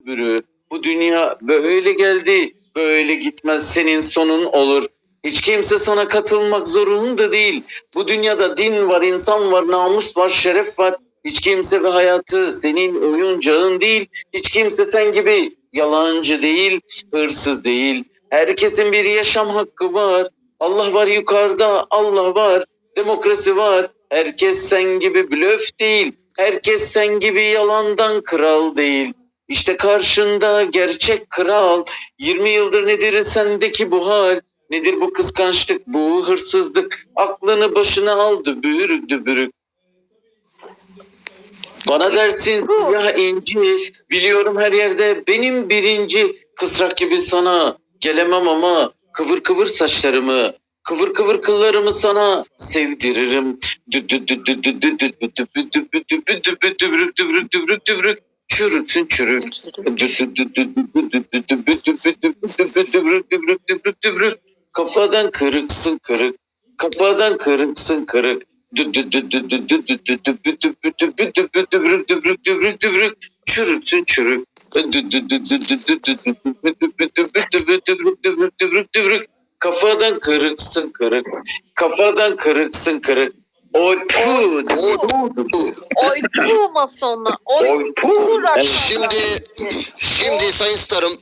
bürü. Bu dünya böyle geldi, böyle gitmez senin sonun olur. Hiç kimse sana katılmak zorunda değil. Bu dünyada din var, insan var, namus var, şeref var. Hiç kimse ve hayatı senin oyuncağın değil. Hiç kimse sen gibi yalancı değil, hırsız değil. Herkesin bir yaşam hakkı var. Allah var yukarıda, Allah var. Demokrasi var. Herkes sen gibi blöf değil. Herkes sen gibi yalandan kral değil. İşte karşında gerçek kral. 20 yıldır nedir sendeki bu hal? Nedir bu kıskançlık, bu hırsızlık? Aklını başına aldı büyürük dübürük. Bana dersin ya inci, biliyorum her yerde benim birinci kısrak gibi sana. Gelemem ama kıvır kıvır saçlarımı, kıvır kıvır kıllarımı sana sevdiririm. Dübrük çürütsün çürür. Kafadan kırıksın kırık. Kafadan kırıksın kırık. Çürüksün çürük. Kafadan kırıksın kırık. Kafadan kırıksın kırık. Oypu. Oypu masonu. Oypu. Oypu. Şimdi, şimdi Sayın Starım